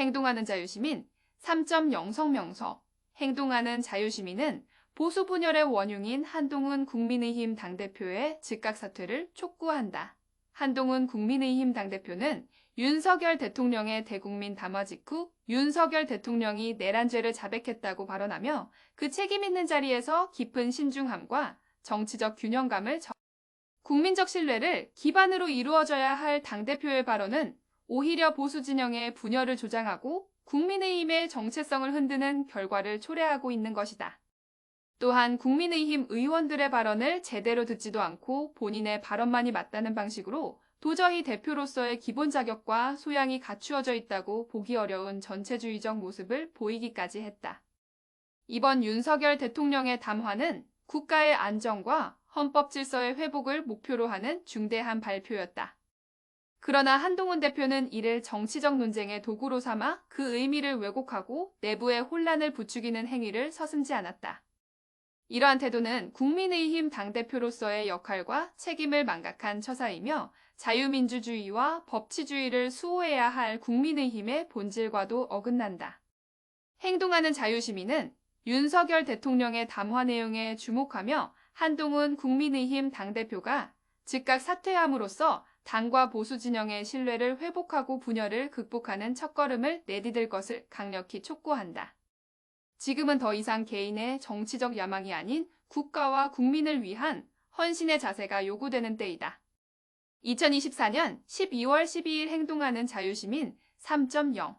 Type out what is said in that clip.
행동하는 자유시민 3.0 성명서 행동하는 자유시민은 보수 분열의 원흉인 한동훈 국민의힘 당대표의 즉각 사퇴를 촉구한다. 한동훈 국민의힘 당대표는 윤석열 대통령의 대국민 담화 직후 윤석열 대통령이 내란죄를 자백했다고 발언하며 그 책임 있는 자리에서 깊은 신중함과 정치적 균형감을 적... 국민적 신뢰를 기반으로 이루어져야 할 당대표의 발언은 오히려 보수 진영의 분열을 조장하고 국민의힘의 정체성을 흔드는 결과를 초래하고 있는 것이다. 또한 국민의힘 의원들의 발언을 제대로 듣지도 않고 본인의 발언만이 맞다는 방식으로 도저히 대표로서의 기본 자격과 소양이 갖추어져 있다고 보기 어려운 전체주의적 모습을 보이기까지 했다. 이번 윤석열 대통령의 담화는 국가의 안정과 헌법 질서의 회복을 목표로 하는 중대한 발표였다. 그러나 한동훈 대표는 이를 정치적 논쟁의 도구로 삼아 그 의미를 왜곡하고 내부의 혼란을 부추기는 행위를 서슴지 않았다. 이러한 태도는 국민의힘 당대표로서의 역할과 책임을 망각한 처사이며 자유민주주의와 법치주의를 수호해야 할 국민의힘의 본질과도 어긋난다. 행동하는 자유시민은 윤석열 대통령의 담화 내용에 주목하며 한동훈 국민의힘 당대표가 즉각 사퇴함으로써 당과 보수 진영의 신뢰를 회복하고 분열을 극복하는 첫걸음을 내디딜 것을 강력히 촉구한다. 지금은 더 이상 개인의 정치적 야망이 아닌 국가와 국민을 위한 헌신의 자세가 요구되는 때이다. 2024년 12월 12일 행동하는 자유시민 3.0